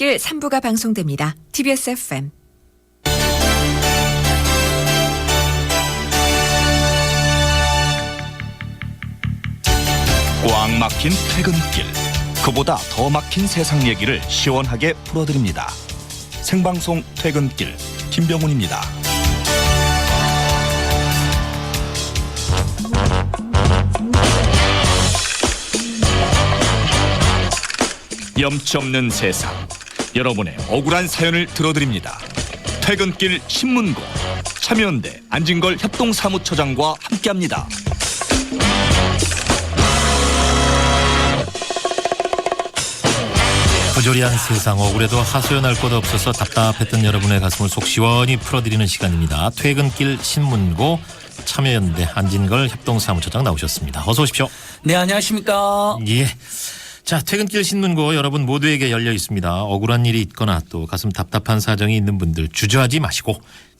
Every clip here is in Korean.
퇴근길 3부가 방송됩니다. TBS FM. 꽉 막힌 퇴근길 그보다 더 막힌 세상 얘기를 시원하게 풀어드립니다 생방송 퇴근길 김병훈입니다 염치 없는 세상 여러분의 억울한 사연을 들어드립니다 퇴근길 신문고 참여연대 안진걸 협동사무처장과 함께합니다 부조리한 세상 억울해도 하소연할 곳 없어서 답답했던 여러분의 가슴을 속 시원히 풀어드리는 시간입니다. 퇴근길 신문고 참여연대 안진걸 협동사무처장 나오셨습니다. 어서 오십시오. 네, 안녕하십니까. 예. 자, 퇴근길 신문고 여러분 모두에게 열려 있습니다. 억울한 일이 있거나 또 가슴 답답한 사정이 있는 분들 주저하지 마시고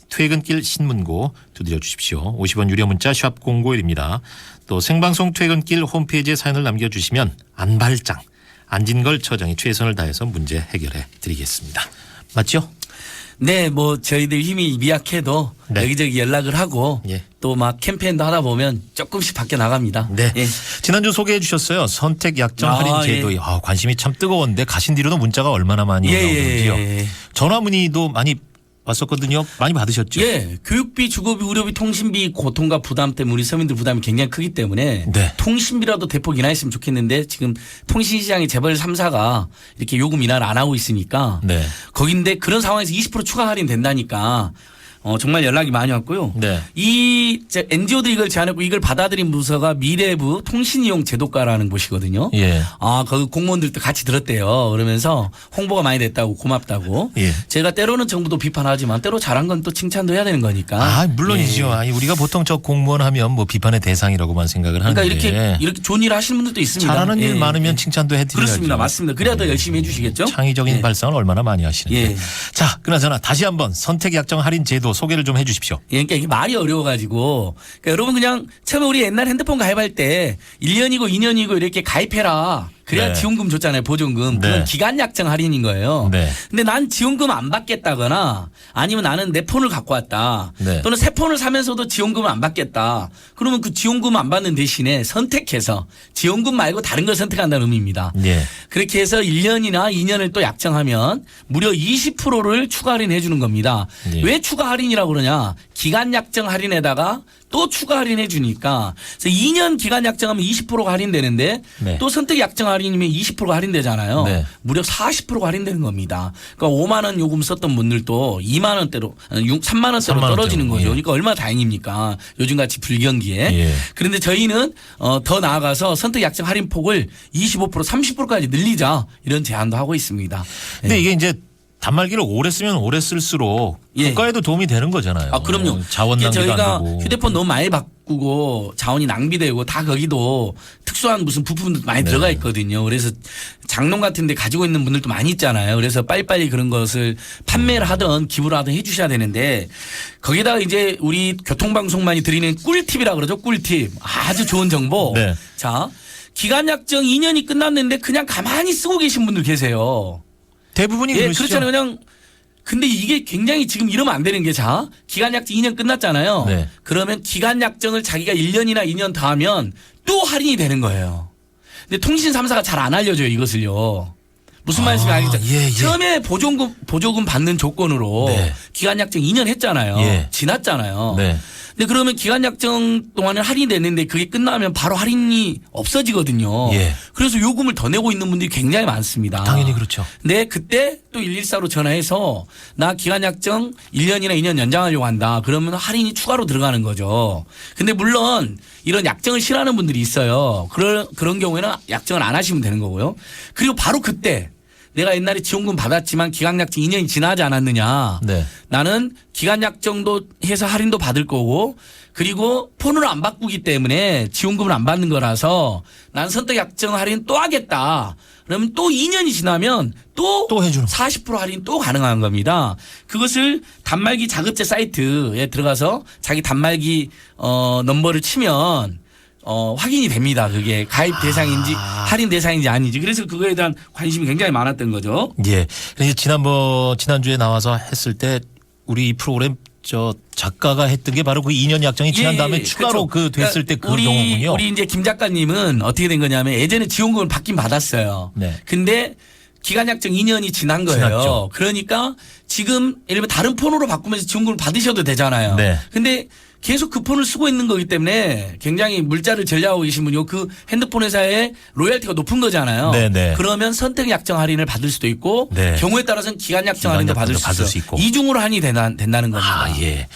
퇴근길 신문고 두드려 주십시오. 50원 유료 문자 샵 051입니다. 또 생방송 퇴근길 홈페이지에 사연을 남겨주시면 안발장 안진걸 처장이 최선을 다해서 문제 해결해 드리겠습니다. 맞죠? 네, 뭐 저희들 힘이 미약해도 네. 여기저기 연락을 하고 예. 또 막 캠페인도 하다 보면 조금씩 바뀌어 나갑니다. 네. 예. 지난주 소개해 주셨어요. 선택 약정 아, 할인 제도. 예. 아, 관심이 참 뜨거웠는데 가신 뒤로도 문자가 얼마나 많이 예, 나오는지요. 예, 예. 전화 문의도 많이 왔었거든요. 많이 받으셨죠? 예, 교육비, 주거비, 의료비, 통신비 고통과 부담 때문에 우리 서민들 부담이 굉장히 크기 때문에 네. 통신비라도 대폭 인하했으면 좋겠는데 지금 통신 시장의 재벌 3사가 이렇게 요금 인하를 안 하고 있으니까 네. 거긴데 그런 상황에서 20% 추가 할인 된다니까 어, 정말 연락이 많이 왔고요. 네. 이 NGO들이 이걸 제안했고 이걸 받아들인 부서가 미래부 통신이용 제도과라는 곳이거든요. 예. 아, 거기 공무원들도 같이 들었대요. 그러면서 홍보가 많이 됐다고 고맙다고. 예. 제가 때로는 정부도 비판하지만 때로 잘한 건 또 칭찬도 해야 되는 거니까. 아, 물론이죠. 예. 아니, 우리가 보통 저 공무원 하면 뭐 비판의 대상이라고만 생각을 하는데. 그러니까 이렇게 이렇게 좋은 일 하시는 분들도 있습니다. 잘하는 일 예, 많으면 예. 칭찬도 해드려야죠. 그렇습니다. 맞습니다. 그래야 더 열심히 해주시겠죠? 창의적인 예. 발상을 얼마나 많이 하시는데. 예. 자, 그나저나 다시 한번 선택 약정 할인 제도 소개를 좀 해주십시오. 예, 그러니까 이게 말이 어려워가지고. 그러니까 여러분 그냥 처음에 우리 옛날 핸드폰 가입할 때 1년이고 2년이고 이렇게 가입해라. 그래야 네. 지원금 줬잖아요. 보존금. 그건 네. 기간 약정 할인인 거예요. 네. 근데 난 지원금 안 받겠다거나 아니면 나는 내 폰을 갖고 왔다. 네. 또는 새 폰을 사면서도 지원금을 안 받겠다. 그러면 그 지원금 안 받는 대신에 선택해서 지원금 말고 다른 걸 선택한다는 의미입니다. 예. 그렇게 해서 1년이나 2년을 또 약정하면 무려 20%를 추가 할인해 주는 겁니다. 예. 왜 추가 할인이라고 그러냐? 기간 약정 할인에다가 또 추가 할인해 주니까 그래서 2년 기간 약정하면 20%가 할인되는데 네. 또 선택 약정 할인이면 20%가 할인되잖아요. 네. 무려 40%가 할인되는 겁니다. 그러니까 5만 원 요금 썼던 분들도 2만 원대로 3만 원대로 3만 떨어지는 거죠. 예. 그러니까 얼마나 다행입니까? 요즘같이 불경기에. 예. 그런데 저희는 어, 더 나아가서 선택 약정 할인 폭을 25% 30%까지 늘리자 이런 제안도 하고 있습니다. 근데 예. 이게 이제 단말기를 오래 쓰면 오래 쓸수록 예. 국가에도 도움이 되는 거잖아요. 아 그럼요. 자원 이게 낭비도 저희가 안 되고. 휴대폰 너무 많이 바꾸고 자원이 낭비되고 다 거기도 특수한 무슨 부품도 많이 네. 들어가 있거든요. 그래서 장롱 같은데 가지고 있는 분들도 많이 있잖아요. 그래서 빨리빨리 그런 것을 판매를 하든 기부를 하든 해주셔야 되는데 거기다가 이제 우리 교통방송만이 드리는 꿀팁이라 그러죠. 꿀팁. 아주 좋은 정보. 네. 자 기간 약정 2년이 끝났는데 그냥 가만히 쓰고 계신 분들 계세요. 대부분이 예, 그러시죠. 그렇잖아요. 그냥 근데 이게 굉장히 지금 이러면 안 되는 게 자, 기간 약정 2년 끝났잖아요. 네. 그러면 기간 약정을 자기가 1년이나 2년 더 하면 또 할인이 되는 거예요. 근데 통신 3사가 잘 안 알려줘요, 이것을요. 무슨 아, 말인지 알겠죠? 예, 예. 처음에 보조금 보조금 받는 조건으로 네. 기간 약정 2년 했잖아요. 예. 지났잖아요. 네. 근데 그러면 기간 약정 동안에 할인이 됐는데 그게 끝나면 바로 할인이 없어지거든요. 예. 그래서 요금을 더 내고 있는 분들이 굉장히 많습니다. 당연히 그렇죠. 네, 그때 또 114로 전화해서 나 기간 약정 1년이나 2년 연장하려고 한다. 그러면 할인이 추가로 들어가는 거죠. 근데 물론 이런 약정을 싫어하는 분들이 있어요. 그런 그런 경우에는 약정을 안 하시면 되는 거고요. 그리고 바로 그때 내가 옛날에 지원금 받았지만 기간 약정 2년이 지나지 않았느냐. 네. 나는 기간 약정도 해서 할인도 받을 거고 그리고 폰으로 안 바꾸기 때문에 지원금을 안 받는 거라서 난 선택 약정 할인 또 하겠다. 그러면 또 2년이 지나면 또, 또 해주는 40% 할인 또 가능한 겁니다. 그것을 단말기 자급제 사이트에 들어가서 자기 단말기 어 넘버를 치면 어, 확인이 됩니다. 그게 가입 대상인지 할인 대상인지 아닌지. 그래서 그거에 대한 관심이 굉장히 많았던 거죠. 예. 그래서 지난번 지난주에 나와서 했을 때 우리 이 프로그램 저 작가가 했던 게 바로 그 2년 약정이 지난 예, 다음에 예, 추가로 그렇죠. 그 됐을 때그 우리, 경우군요. 우리 이제 김 작가님은 어떻게 된 거냐면 예전에 지원금을 받긴 받았어요. 네. 근데 기간 약정 2년이 지난 거예요. 지났죠. 그러니까 지금 예를 들면 다른 폰으로 바꾸면서 지원금을 받으셔도 되잖아요. 네. 근데 계속 그 폰을 쓰고 있는 거기 때문에 굉장히 물자를 전략하고 계신 분이요. 그 핸드폰 회사의 로열티가 높은 거잖아요. 네, 네. 그러면 선택 약정 할인을 받을 수도 있고 네. 경우에 따라서는 기간 약정 기간 할인도 받을, 약정도 받을 수, 수 있고. 이중으로 할인이 된다, 된다는 겁니다. 아, 예.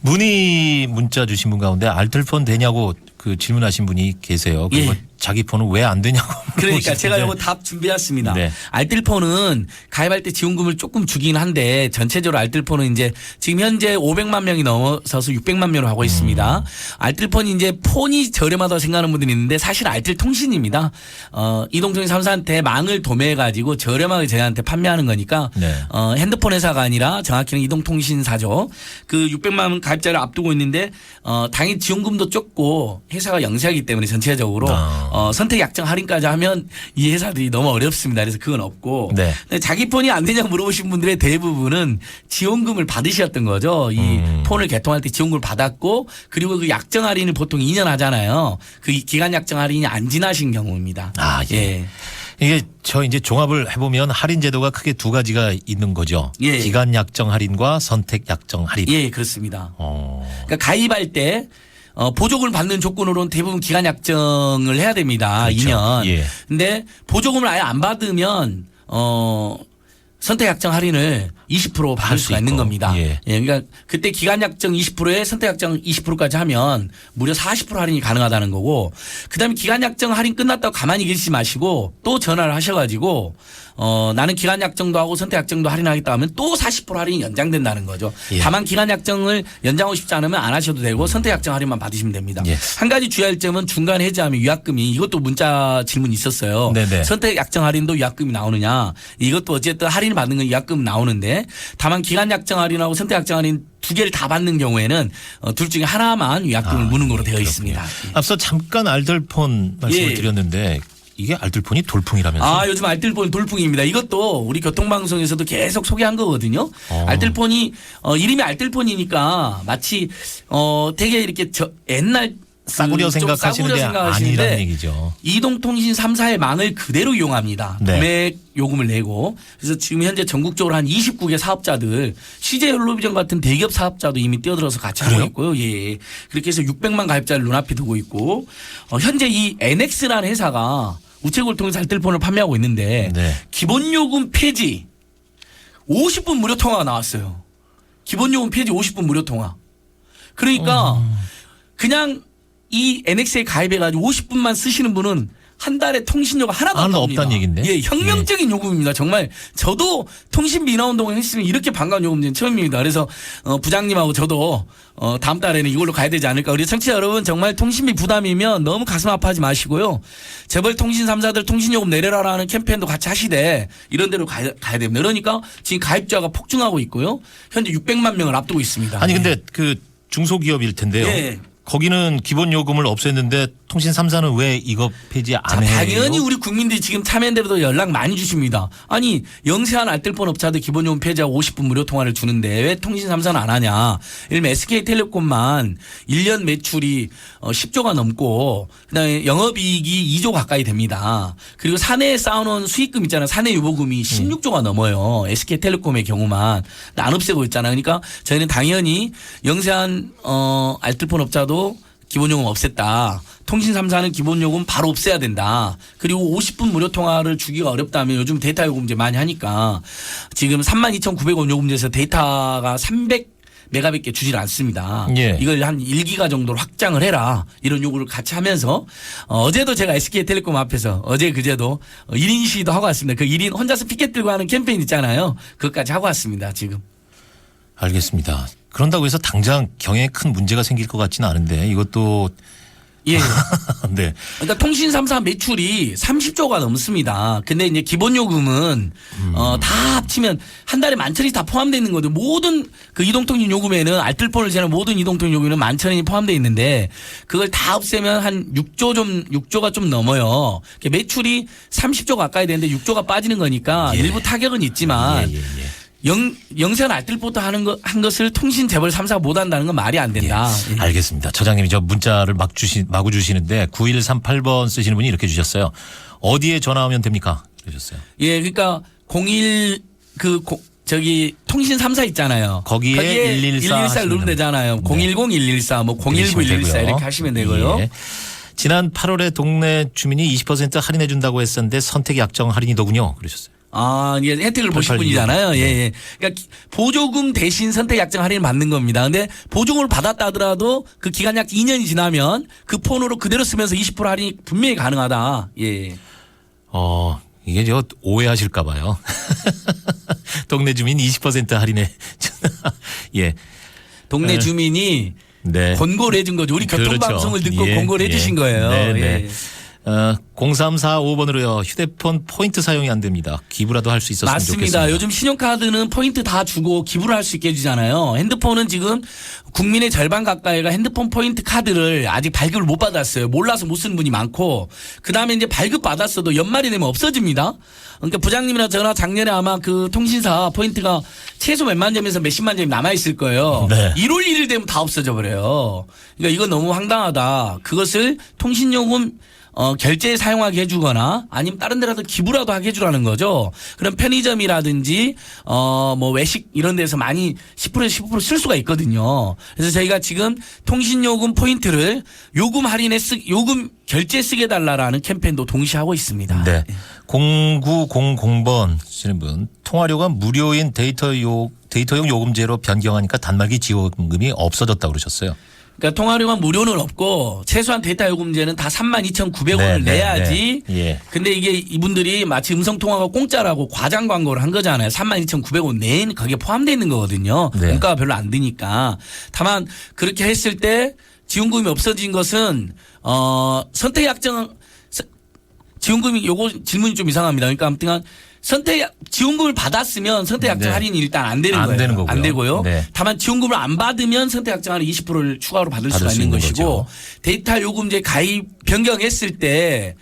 문의 문자 주신 분 가운데 알뜰폰 되냐고 그 질문하신 분이 계세요. 예. 자기 폰은 왜 안 되냐고. 그러니까 제가. 이거 답 준비했습니다. 네. 알뜰폰은 가입할 때 지원금을 조금 주긴 한데 전체적으로 알뜰폰은 이제 지금 현재 500만 명이 넘어서서 600만 명을 하고 있습니다. 음. 알뜰폰이 이제 폰이 저렴하다고 생각하는 분들이 있는데 사실 알뜰통신입니다. 어, 이동통신 3사한테 망을 도매해 가지고 저렴하게 저희한테 판매하는 거니까 네. 어, 핸드폰 회사가 아니라 정확히는 이동통신사죠. 그 600만 가입자를 앞두고 있는데 어, 당연히 지원금도 적고 회사가 영세하기 때문에 전체적으로 아. 어, 선택 약정 할인까지 하면 이 회사들이 너무 어렵습니다. 그래서 그건 없고 네. 근데 자기 폰이 안 되냐고 물어보신 분들의 대부분은 지원금을 받으셨던 거죠. 이 음. 폰을 개통할 때 지원금을 받았고 그리고 그 약정 할인을 보통 2년 하잖아요. 그 기간 약정 할인이 안 지나신 경우입니다. 아, 예. 이게 저 이제 종합을 해보면 할인 제도가 크게 두 가지가 있는 거죠. 예. 기간 약정 할인과 선택 약정 할인. 예, 그렇습니다. 어. 그러니까 가입할 때 어, 보조금을 받는 조건으로는 대부분 기간 약정을 해야 됩니다. 그렇죠. 2년. 예. 근데 보조금을 아예 안 받으면 어 선택 약정 할인을 20% 받을 수 수가 있는 있고. 겁니다. 예. 그러니까 그때 기간 약정 20%에 선택 약정 20%까지 하면 무려 40% 할인이 가능하다는 거고 그다음에 기간 약정 할인 끝났다고 가만히 계시지 마시고 또 전화를 하셔 가지고 어 나는 기간 약정도 하고 선택 약정도 할인하겠다 하면 또 40% 할인이 연장된다는 거죠. 예. 다만 기간 약정을 연장하고 싶지 않으면 안 하셔도 되고 선택 약정 할인만 받으시면 됩니다. 예. 한 가지 주의할 점은 중간 해지하면 위약금이 이것도 문자 질문 있었어요. 네네. 선택 약정 할인도 위약금이 나오느냐. 이것도 어쨌든 할인을 받는 건 위약금 나오는데 다만 기간 약정 할인하고 선택 약정 할인 두 개를 다 받는 경우에는 어, 둘 중에 하나만 위약금을 아, 무는 예, 되어 그렇군요. 있습니다. 예. 앞서 잠깐 알뜰폰 말씀을 예. 드렸는데 이게 알뜰폰이 돌풍이라면서. 아, 요즘 알뜰폰 돌풍입니다. 이것도 우리 교통방송에서도 계속 소개한 거거든요. 어. 알뜰폰이, 어, 이름이 알뜰폰이니까 마치, 어, 되게 이렇게 저, 옛날 싸구려 그, 좀 생각하시는데 싸구려 생각하시는데 아니라는 얘기죠. 이동통신 3사의 망을 그대로 이용합니다. 네. 금액 요금을 내고 그래서 지금 현재 전국적으로 한 29개 사업자들 CJ 헬로비전 같은 대기업 사업자도 이미 뛰어들어서 같이 하고? 있고요. 예. 그렇게 해서 600만 가입자를 눈앞에 두고 있고 어, 현재 이 NX라는 회사가 우체국을 통해서 알뜰폰을 판매하고 있는데 네. 기본 요금 폐지 50분 무료 통화가 나왔어요. 기본 요금 폐지 50분 무료 통화. 그러니까 어. 그냥 이 NX에 가입해가지고 50분만 쓰시는 분은 한 달에 통신료가 하나도 나옵니다. 없다는 얘긴데? 예, 혁명적인 요금입니다. 정말 저도 통신 미나 운동을 했으면 이렇게 반가운 요금은 처음입니다. 그래서 어, 부장님하고 저도 어, 다음 달에는 이걸로 가야 되지 않을까. 우리 청취자 여러분 정말 통신비 부담이면 너무 가슴 아파하지 마시고요. 재벌 통신 3사들 통신요금 내려라라는 캠페인도 같이 하시되 이런 데로 가야, 가야 됩니다. 그러니까 지금 가입자가 폭증하고 있고요. 현재 600만 명을 앞두고 있습니다. 아니 예. 근데 그 중소기업일 텐데요. 예. 거기는 기본 요금을 없앴는데 통신 3사는 왜 이거 폐지 안 자, 해요? 당연히 우리 국민들이 지금 참여연대로도 연락 많이 주십니다. 아니 영세한 알뜰폰 업자들 기본요금 폐지하고 50분 무료 통화를 주는데 왜 통신 3사는 안 하냐. 예를 들면 SK텔레콤만 1년 매출이 어, 10조가 넘고 그다음에 영업이익이 2조 가까이 됩니다. 그리고 사내에 쌓아놓은 수익금 있잖아요. 사내 유보금이 16조가 넘어요. SK텔레콤의 경우만 안 없애고 있잖아요. 그러니까 저희는 당연히 영세한 어, 알뜰폰 업자도 기본요금 없앴다. 통신 3사는 기본요금 바로 없애야 된다. 그리고 50분 무료 통화를 주기가 어렵다면 요즘 데이터 요금제 많이 하니까 지금 32,900원 요금제에서 데이터가 300 메가밖에 주질 않습니다. 예. 이걸 한 1기가 정도로 확장을 해라. 이런 요구를 같이 하면서 어, 어제도 제가 SK텔레콤 앞에서 어제 그제도 어, 1인 시위도 하고 왔습니다. 그 1인 혼자서 피켓 들고 하는 캠페인 있잖아요. 그것까지 하고 왔습니다. 지금. 알겠습니다. 그런다고 해서 당장 경영에 큰 문제가 생길 것 같지는 않은데 이것도 예. 네. 그러니까 통신 3사 매출이 30조가 넘습니다. 근데 이제 기본 요금은 어, 다 합치면 한 달에 만천이 다 포함되어 있는 거죠. 모든 그 이동통신 요금에는 알뜰폰을 제한 모든 이동통신 요금에는 만천이 포함되어 있는데 그걸 다 없애면 한 6조 좀 6조가 좀 넘어요. 매출이 30조 가까이 되는데 6조가 빠지는 거니까 예. 일부 타격은 있지만 예, 예, 예. 영 영세한 알뜰폰도 하는 거 한 것을 통신 재벌 3사가 못 한다는 건 말이 안 된다. 예. 알겠습니다. 처장님이 저 문자를 막 주시, 마구 주시는데 9138번 쓰시는 분이 이렇게 주셨어요. 어디에 전화하면 됩니까? 그러셨어요. 예, 그러니까 01그 저기 통신 3사 있잖아요. 거기에 114 114 하시면 누르면 되잖아요. 네. 010 114 뭐 019 그러시면 114 되고요. 이렇게 하시면 되고요. 예. 지난 8월에 동네 주민이 20% 할인해 준다고 했었는데 선택 약정 할인이더군요. 그러셨어요. 아, 이게 혜택을 보실 882. 분이잖아요. 예, 네. 예. 그러니까 기- 보조금 대신 선택 약정 할인 받는 겁니다. 근데 보조금을 받았다 하더라도 그 기간 약 2년이 지나면 그 폰으로 그대로 쓰면서 20% 할인이 분명히 가능하다. 예. 어, 이게 저 오해하실까 봐요. 동네 주민 20% 할인해. 예. 동네 네. 주민이 네. 권고를 해준 거죠. 우리 그렇죠. 교통방송을 듣고 예, 권고를 예. 해주신 거예요. 네, 네. 예. 어, 0345번으로요. 휴대폰 포인트 사용이 안 됩니다. 기부라도 할 수 있었으면 맞습니다. 좋겠습니다. 요즘 신용카드는 포인트 다 주고 기부를 할 수 있게 해주잖아요. 핸드폰은 지금 국민의 절반 가까이가 핸드폰 포인트 카드를 아직 발급을 못 받았어요. 몰라서 못 쓰는 분이 많고 그 다음에 이제 발급 받았어도 연말이 되면 없어집니다. 그러니까 부장님이나 저나 작년에 아마 그 통신사 포인트가 최소 몇만 점에서 몇십만 점이 남아 있을 거예요. 네. 1월 1일 되면 다 없어져 버려요. 그러니까 이건 너무 황당하다. 그것을 통신요금 어, 결제에 사용하게 해주거나 아니면 다른 데라도 기부라도 하게 해주라는 거죠. 그럼 편의점이라든지 어, 뭐 외식 이런 데서 많이 10%에서 15%쓸 수가 있거든요. 그래서 저희가 지금 통신요금 포인트를 요금 할인에 쓰, 요금 결제 쓰게 달라라는 캠페인도 동시에 하고 있습니다. 네. 0900번 쓰시는 분. 통화료가 무료인 데이터 요, 데이터용 요금제로 변경하니까 단말기 지원금이 없어졌다 고 그러셨어요. 그러니까 통화료가 무료는 없고 최소한 데이터 요금제는 다 32,900원을 네, 네, 내야지. 네. 예. 근데 이게 이분들이 마치 음성 통화가 공짜라고 과장 광고를 한 거잖아요. 32,900원 내인 거기에 포함되어 있는 거거든요. 네. 원가가 별로 안 드니까. 다만 그렇게 했을 때 지원금이 없어진 것은 어 선택 약정 서- 지원금이 요거 질문이 좀 이상합니다. 그러니까 아무튼 선택 약- 지원금을 받았으면 선택 약정 네. 할인이 일단 안 되는 안 거예요. 되는 거고요. 안 되고요. 네. 다만 지원금을 안 받으면 선택 약정 할인 20%를 추가로 받을, 받을 수가 수 있는 것이고 거죠. 데이터 요금제 가입 변경했을 때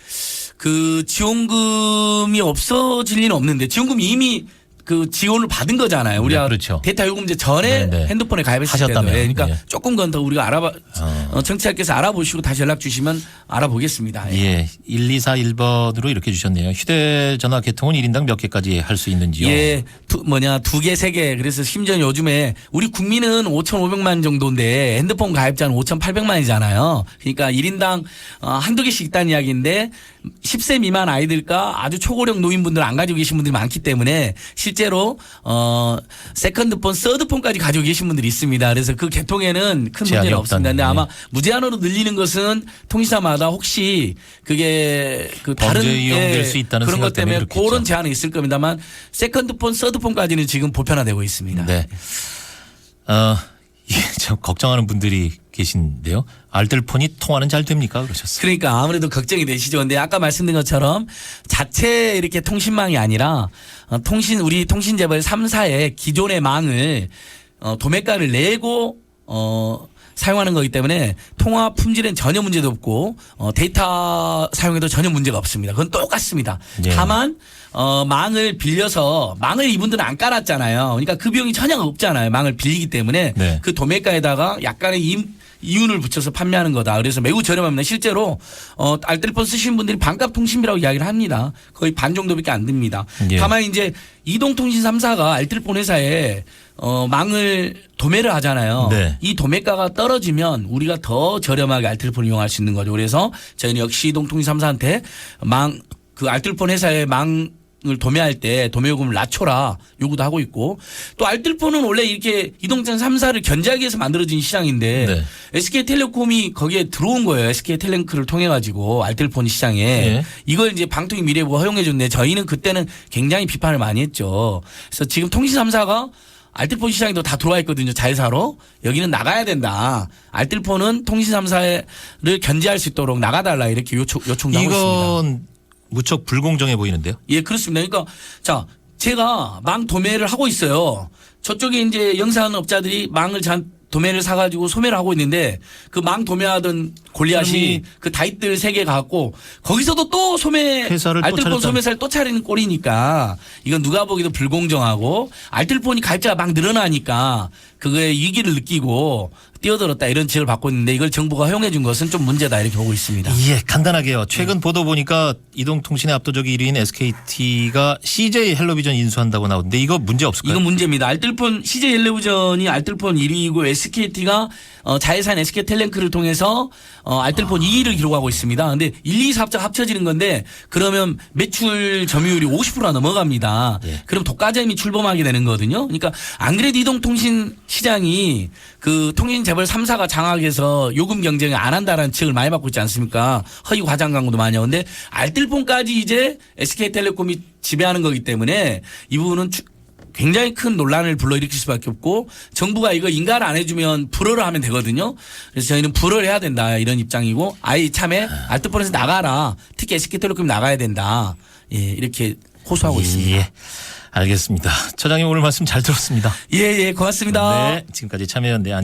그 지원금이 없어질 리는 없는데 지원금이 이미 그 지원을 받은 거잖아요. 우리가 네, 그렇죠. 데이터 요금제 전에 네, 네. 핸드폰에 가입했을 때도. 예, 그러니까 예. 조금 건 더 우리가 알아봐 어, 청취자께서 알아보시고 다시 연락 주시면 알아보겠습니다. 예. 예. 1241번으로 이렇게 주셨네요. 휴대 전화 개통은 1인당 몇 개까지 할 수 있는지요? 예, 두, 뭐냐, 두 개, 세 개. 그래서 심지어 요즘에 우리 국민은 5,500만 정도인데 핸드폰 가입자는 5,800만이잖아요. 그러니까 1인당 어, 한두 개씩 있다는 이야기인데 10세 미만 아이들과 아주 초고령 노인분들 안 가지고 계신 분들이 많기 때문에 실 제로 어, 세컨드폰, 서드폰까지 가지고 계신 분들이 있습니다. 그래서 그 개통에는 큰 제한이 문제는 없습니다. 근데 아마 예. 무제한으로 늘리는 것은 통신사마다 혹시 그게 그 다른 이용될 수 있다는 그런 것 때문에 그렇겠죠. 그런 제한은 있을 겁니다만 세컨드폰, 서드폰까지는 지금 보편화되고 있습니다. 네. 어, 예, 참 걱정하는 분들이 계신데요. 알뜰폰이 통화는 잘 됩니까? 그러셨어요. 그러니까 아무래도 걱정이 되시죠. 근데 아까 말씀드린 것처럼 자체 이렇게 통신망이 아니라 어, 통신 우리 통신재벌 3사의 기존의 망을 어, 도매가를 내고 어 사용하는 거기 때문에 통화 품질엔 전혀 문제도 없고 어, 데이터 사용에도 전혀 문제가 없습니다. 그건 똑같습니다. 예. 다만 어, 망을 빌려서 망을 이분들은 안 깔았잖아요. 그러니까 그 비용이 전혀 없잖아요. 망을 빌리기 때문에 네. 그 도매가에다가 약간의 임, 이윤을 붙여서 판매하는 거다. 그래서 매우 저렴합니다. 실제로 어, 알뜰폰 쓰시는 분들이 반값 통신비라고 이야기를 합니다. 거의 반 정도밖에 안 듭니다. 예. 다만 이제 이동통신 3사가 알뜰폰 회사에 어, 망을 도매를 하잖아요. 네. 이 도매가가 떨어지면 우리가 더 저렴하게 알뜰폰을 이용할 수 있는 거죠. 그래서 저희는 역시 이동통신 3사한테 망, 그 알뜰폰 회사의 망 을 도매할 때 도매요금을 낮춰라 요구도 하고 있고 또 알뜰폰은 원래 이렇게 이동통 3사를 견제하기 위해서 만들어진 시장인데 네. SK텔레콤이 거기에 들어온 거예요. SK텔레콤을 통해 가지고 알뜰폰 시장에 예. 이걸 이제 방통위 미래부가 허용해 줬는데 저희는 그때는 굉장히 비판을 많이 했죠. 그래서 지금 통신 3사가 알뜰폰 시장에도 다 들어와 있거든요. 자회사로. 여기는 나가야 된다. 알뜰폰은 통신 3사를 견제할 수 있도록 나가달라 이렇게 요청, 요청도 하고 있습니다. 무척 불공정해 보이는데요. 예, 그렇습니다. 그러니까 자, 제가 망 도매를 하고 있어요. 저쪽에 이제 영상업자들이 망을 잔 도매를 사가지고 소매를 하고 있는데 그 망 도매하던 골리앗이 그 다이들 세개 갖고 거기서도 또 소매 회사를 또 알뜰폰 소매사를 또 차리는 꼴이니까 이건 누가 보기도 불공정하고 알뜰폰이 가입자가 막 늘어나니까 그거에 위기를 느끼고 뛰어들었다 이런 지적을 받고 있는데 이걸 정부가 허용해 준 것은 좀 문제다 이렇게 보고 있습니다. 예, 간단하게요. 최근 보도 보니까 이동통신의 압도적 1위인 SKT가 CJ 헬로비전 인수한다고 나오는데 이거 문제 없을까요? 이건 문제입니다. 알뜰폰 CJ 헬로비전이 알뜰폰 1위이고 SKT가 어, 자회사인 SK텔레크를 통해서 어, 알뜰폰 2위를 기록하고 있습니다. 근데 1, 2, 4합 합쳐지는 건데 그러면 매출 점유율이 50%가 넘어갑니다. 예. 그럼 독과점이 출범하게 되는 거거든요. 그러니까 안 그래도 이동통신 시장이 그 통신 재벌 3사가 장악해서 요금 경쟁을 안 한다라는 지적을 많이 받고 있지 않습니까? 허위 과장 광고도 많이 하고 근데 알뜰폰까지 이제 SK텔레콤이 지배하는 거기 때문에 이 부분은 추- 굉장히 큰 논란을 불러일으킬 수밖에 없고 정부가 이거 인가를 안 해주면 불허를 하면 되거든요. 그래서 저희는 불허를 해야 된다 이런 입장이고 아예 참에 알뜰폰에서 나가라. 특히 SK텔레콤이 나가야 된다. 예 이렇게 호소하고 있습니다. 예. 알겠습니다. 처장님 오늘 말씀 잘 들었습니다. 예 예 고맙습니다. 네. 지금까지 참여연대 안